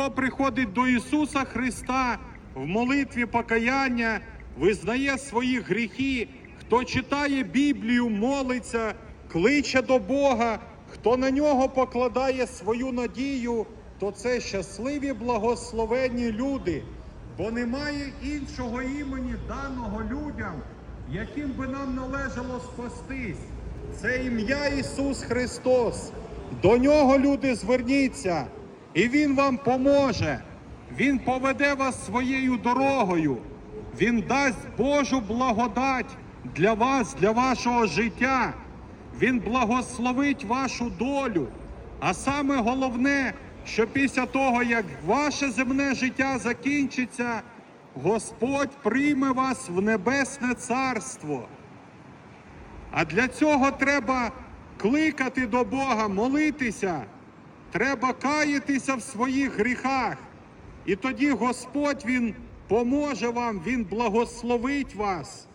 хто приходить до Ісуса Христа в молитві покаяння, визнає свої гріхи, хто читає Біблію, молиться, кличе до Бога, хто на нього покладає свою надію, то це щасливі благословенні люди, бо немає іншого імені даного людям, яким би нам належало спастись. Це ім'я Ісус Христос. До нього люди зверніться, і Він вам поможе. Він поведе вас своєю дорогою. Він дасть Божу благодать для вас, для вашого життя. Він благословить вашу долю. А саме головне, що після того, як ваше земне життя закінчиться, Господь прийме вас в небесне царство. А для цього треба кликати до Бога, молитися, треба каятися в своїх гріхах. І тоді Господь Він поможе вам, Він благословить вас.